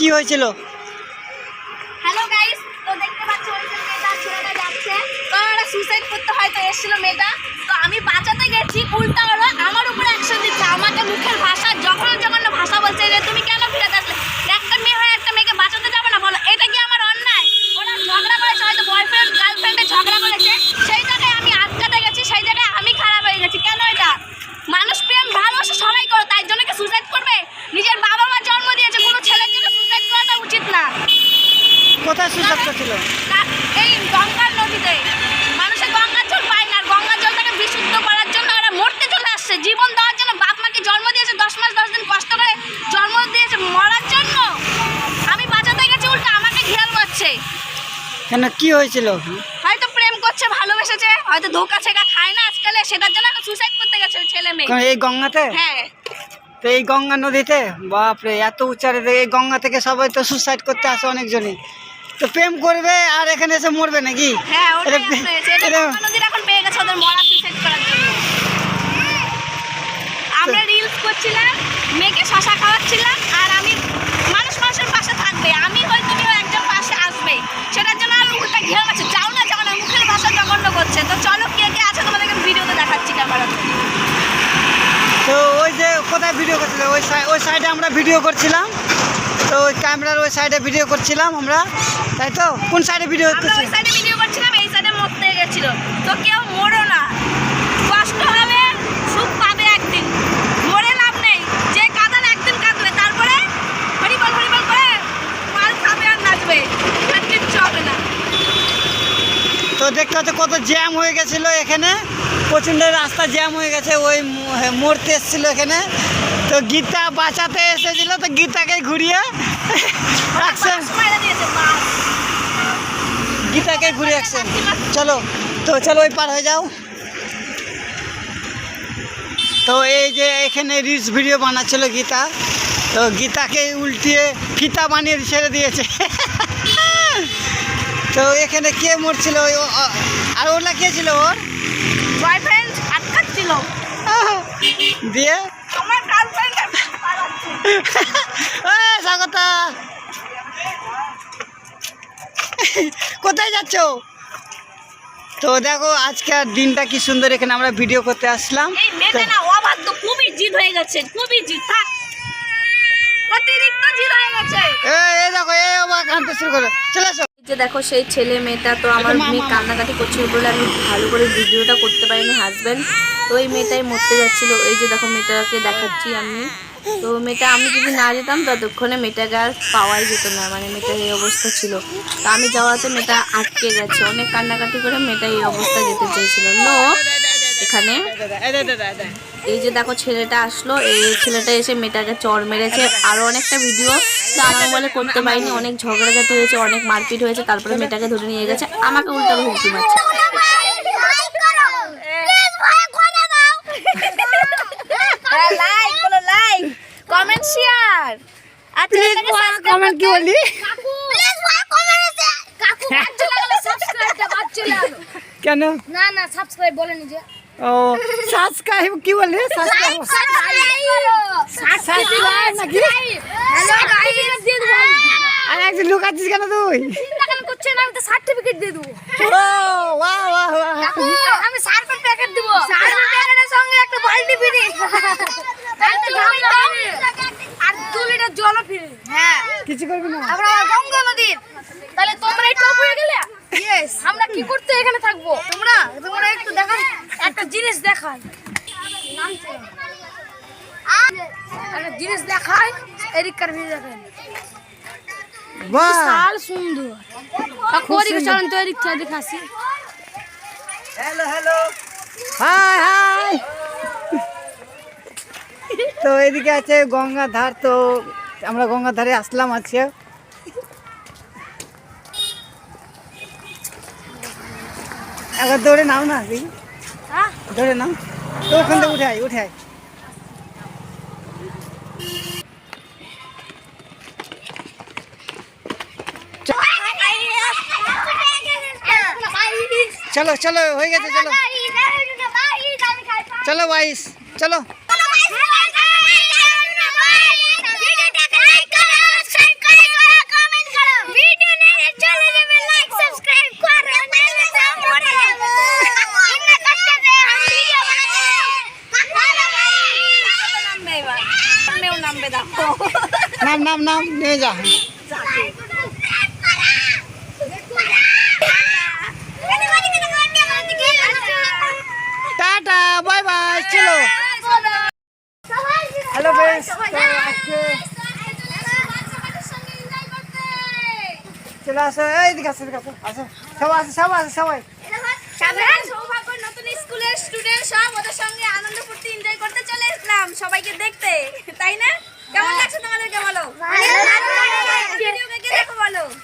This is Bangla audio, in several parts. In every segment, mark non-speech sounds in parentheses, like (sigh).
কি হয়েছিল? হ্যালো গাইস তো দেখতে পাচ্ছ যাচ্ছে। করতে হয়তো মেয়েটা। তো আমি বাঁচাতে গেছি, উল্টা ওরা আমার উপরে অ্যাকশন দিচ্ছে। আমাকে মুখের ভাষা যখন যখন ভাষা বলছে যে, তুমি কেন ফিরে আসলে একটা মেয়ে হয়ে একটা মেয়েকে বাঁচাতে যাবে না বলো এটা কি আমার অন্যায় ওরা ঝগড়া করেছে হয়তো বয়ফ্রেন্ড গার্লফ্রেন্ডে ঝগড়া করেছে সেই জায়গায় আমি আটকাতে গেছি সেই জায়গায় আমি খারাপ হয়ে গেছি কেন এটা মানুষ প্রেম ভালোবাসা সবাই করো তাই জন্য কি সুসাইড করবে নিজের বাবা মা জন্ম দিয়েছে কোনো ছেলের জন্য সুসাইড করাটা উচিত না কোথায় সুসাইড করছিল তা- এই গঙ্গার নদীতে মানুষের গঙ্গার জল পায় না আর গঙ্গার জলটাকে বিশুদ্ধ করার জন্য ওরা মরতে চলে আসছে জীবন দেওয়ার জন্য বাপ মাকে জন্ম দিয়েছে দশ মাস দশ দিন কষ্ট করে জন্ম দিয়েছে মরার জন্য আমি বাঁচাতে গেছি উল্টো আমাকে ঘেরাল করছে কেন কি হয়েছিল? হয়তো প্রেম করছে ভালোবেসেছে হয়তো ধোকা ছেকা খায় না আজকাল সেটার জন্য সুসাইড করতে গেছে ছেলে মেয়ে। এই গঙ্গাতে? হ্যাঁ। তো এই গঙ্গা নদীতে? বাপরে এত উচ্চারে এই গঙ্গা থেকে সবাই তো সুসাইড করতে আসে অনেকজনই। তো প্রেম করবে আর এখানে এসে মরবে নাকি? হ্যাঁ এখন পেয়ে গেছে ওদের মরা করার জন্য। আমরা রিলস করছিলাম মেয়েকে শশা খাওয়াচ্ছিলাম আর আমি মানুষ মানুষের পাশে থাকবে। আমি হয়তো কেউ একজন পাশে আসবে সেটার জন্য আমি উল্টা ঘেরা আছে যাও না যাও না মুখের ভাষা জঘন্য করছে তো চলো কে কে আছে তোমাদেরকে ভিডিওতে তো ওই যে কোথায় ভিডিও করছিল? ওই সাই- ওই সাইডে আমরা ভিডিও করছিলাম। তো ওই ক্যামেরার ওই সাইডে ভিডিও করছিলাম আমরা। তাই তো? কোন সাইডে ভিডিও আমরা ওই করছিলাম সাইডে ভিডিও করছিলাম এই সাইডে মরতে গেছিল। তো কেউ মরো না কষ্ট হবে সুখ পাবে একদিন মরে লাভ নেই যে কাঁদান একদিন কাঁদবে তারপরে হরিবল হরিবল করে মাল খাবে আর নাচবে আর কিচ্ছু হবে না হচ্ছে কত জ্যাম হয়ে গেছিল এখানে, প্রচণ্ড রাস্তা জ্যাম হয়ে গেছে, ওই মরতে এসেছিল এখানে। তো গীতা বাঁচাতে এসেছিল, তো গীতাকে ঘুরিয়ে গীতাকে ঘুরে রাখছেন চলো, তো চলো ওই পার হয়ে যাও। তো এই যে এখানে রিলস ভিডিও বানাচ্ছিল গীতা, তো গীতাকে উল্টিয়ে ফিতা বানিয়ে ছেড়ে দিয়েছে। (laughs) তো এখানে কে মরছিল? আর ওলা কে ছিল ওর? বয়ফ্রেন্ড আটকাচ্ছিল। দিয়ে? আমার গার্লফ্রেন্ড (laughs) স্বাগতা। কোথায় যাচ্ছ? তো দেখো আজকের দিনটা কি সুন্দর এখানে আমরা ভিডিও করতে আসলাম। খুবই জিদ হয়ে গেছে খুবই জিদ। থাক। অতিরিক্ত জিদ হয়ে গেছে। এই দেখো এই আবার কাঁদতে শুরু করে চলে আসো। যে দেখো সেই ছেলে মেয়েটা তো আমার মেয়ে মা, মা। কান্নাকাটি করছিল বলে আমি ভালো করে ভিডিওটা করতে পারিনি হাজব্যান্ড তো ওই মেয়েটাই মরতে যাচ্ছিল। এই যে দেখো মেয়েটাকে দেখাচ্ছি আমি। তো মেয়েটা আমি যদি না যেতাম ততক্ষণে মেয়েটাকে আর পাওয়াই যেত না। মানে মেয়েটার এই অবস্থা ছিল। তো আমি যাওয়াতে মেয়েটা আটকে গেছে। অনেক কান্নাকাটি করে মেয়েটা এই অবস্থা যেতে চেয়েছিল লো এখানে। এই যে দেখো ছেলেটা আসলো এই ছেলেটা এসে মেয়েটাকে চর মেরেছে। আরও অনেকটা ভিডিও তো আমার বলে করতে পারিনি অনেক ঝগড়াঝাটি হয়েছে অনেক মারপিট হয়েছে তারপরে মেয়েটাকে ধরে নিয়ে গেছে। আমাকে উল্টো হুমকি মারছে। লাইক বলো লাইক কমেন্ট শেয়ার আচ্ছা কমেন্ট কি বলি কাকু প্লিজ ভাই কমেন্ট কাকু বাচ্চা লাগালে সাবস্ক্রাইবটা বাচ্চা লাগালো কেন? না না সাবস্ক্রাইব বলে নিজে ও সাবস্ক্রাইব কি বলে? সাবস্ক্রাইব সাবস্ক্রাইব নাকি? আর একজন কেন তুই? কেন সার্টিফিকেট দিয়ে দেবো। ও আমি সার্ফের প্যাকেট দিব। সার্ফের প্যাকেটের সঙ্গে একটা বালতি ফ্রি আর দু লিটার জলও ফ্রি। হ্যাঁ। কিছু করবি না। আমরা গঙ্গা নদীর। তাহলে তোমরা এই টপ হয়ে গেলে? আমরা কি করতে এখানে থাকব তোমরা তোমরা একটু দেখান একটা জিনিস এদিককার ভিডিও দেখেন বিশাল সুন্দর। চলেন তো এদিক থেকে দেখাচ্ছি হ্যালো হ্যালো হাই হাই। তো এদিকে আছে গঙ্গার ধার তো আমরা গঙ্গার ধারে আসলাম আজকে। একবার দৌড়ে নাও না হ্যাঁ দৌড়ে নাও তো ওখান থেকে উঠে আয় উঠে আয় চলো চলো হয়ে গেছে চলো চলো বাইশ চলো ভিডিওটাকে লাইক করো সাবস্ক্রাইব করো নাম নাম নিয়ে যা। টাটা, বাই বাই চলো হ্যালো চলে আসো এইদিকে আসো এদিকে আসো আসো। সবাই আসো আসো, সবাই। স্কুলের স্টুডেন্ট সব ওদের সঙ্গে আনন্দ সবাইকে দেখতে, তাই না? কেমন লাগছে তোমাদেরকে বলো?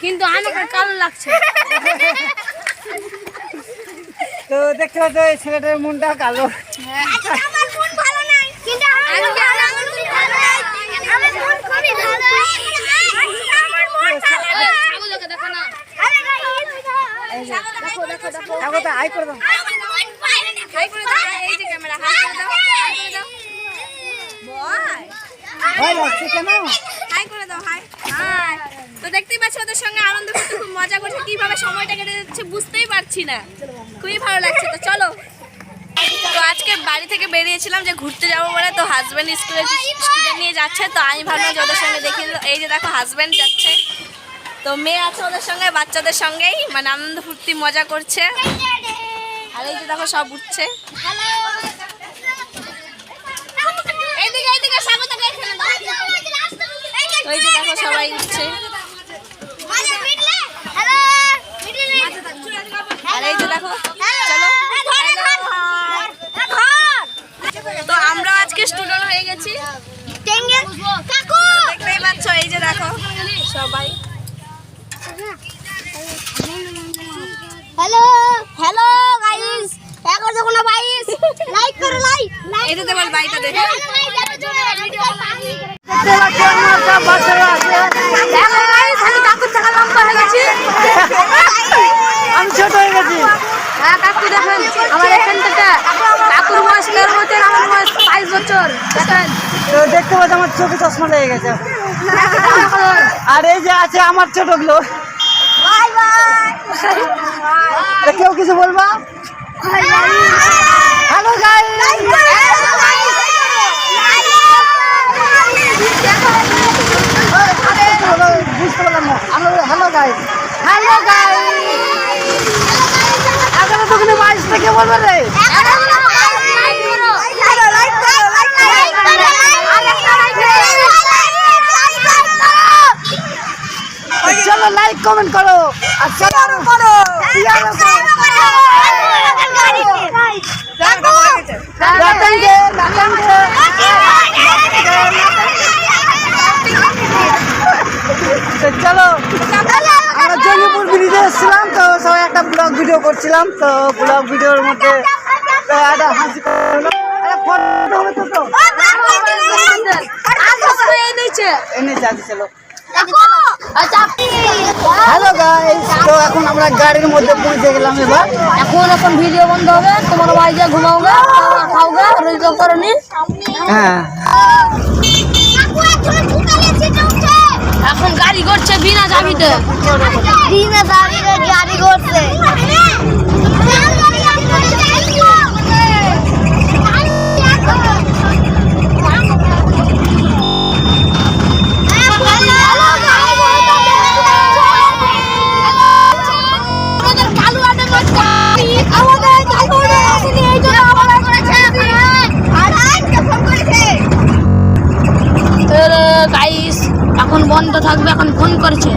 কিন্তু আমাকে কালো লাগছে। তো দেখতে পাচ্ছ এই ছেলেটার মনটা কালো। আমার ভালো নাই। কিন্তু আজকে আমার ভালো নাই। আমার খুবই ভালো আমার ভালো নাই। ছাগলকে দেখো দেখো দেখো হাই করে দাও। হাই করে দাও এই যে ক্যামেরা হাই করে দাও হাই করে দাও বয় হাই তো দেখতেই পাচ্ছ, ওদের সঙ্গে আনন্দ মজা করছে। কীভাবে সময়টা কেটে যাচ্ছে বুঝতেই পারছি না। খুবই ভালো লাগছে। তো চলো। তো আজকে বাড়ি থেকে বেরিয়েছিলাম যে ঘুরতে যাব বলে, তো স্কুলে নিয়ে যাচ্ছে, তো আমি ভাবলাম সঙ্গে দেখি এই যে দেখো হাজব্যান্ড যাচ্ছে। তো মেয়ে আছে ওদের সঙ্গে, বাচ্চাদের সঙ্গেই। মানে আনন্দ ফুর্তি, মজা করছে। আর এই যে দেখো, সব উঠছে এইদিকে এইদিকে স্বাগতকে এখানে দাও। তো এই যে দেখো সবাই উঠছে এই যে দেখো তো আমরা আজকে স্টুডেন্ট হয়ে গেছি। দেখতেই পাচ্ছ, এই যে দেখো, সবাই। হ্যালো হ্যালো গাইস এখন যখন বাইস লাইক করো লাইক এই যে বল বাইটা দেখো। আমি কাকুর হয়ে গেছি। আমি ছোট হয়ে গেছি। হ্যাঁ কাকু দেখেন আমার এখান থেকে কাকুর বয়স তেরো বছর আমার বয়স বাইশ বছর। দেখেন। তো দেখতে পাচ্ছ আমার চোখে চশমা লেগে গেছে। আর এই যে আছে আমার ছোটগুলো। Bye bye. কেউ কিছু বলবা? হ্যালো গাই বুঝতে পারলাম না আমরা হ্যালো হ্যালো গাইস এগারো দোকানে বাইশ থেকে বলবে রে চলো লাইক কমেন্ট করো আর শেয়ার করো শেয়ার করো নাচাঙ্গে নাচাঙ্গে তো চলো আমরা জঙ্গিপুর ব্রিজে এসেছিলাম তো সবাই একটা ব্লগ ভিডিও করছিলাম তো ব্লগ ভিডিওর মধ্যে একটা হাসি হলো ফটো হবে তো হ্যালো গাইস এখন আমরা গাড়ির মধ্যে পৌঁছে গেলাম এবার। এখন এখন ভিডিও বন্ধ হবে তোমার বাড়ি যা ঘুমাওগে খাওগে রোজগার করে হ্যাঁ। এখন গাড়ি করছে বিনা দাবিতে। বিনা দাঁড়িয়ে গাড়ি করছে। বন্ধ থাকবে এখন ফোন করেছে।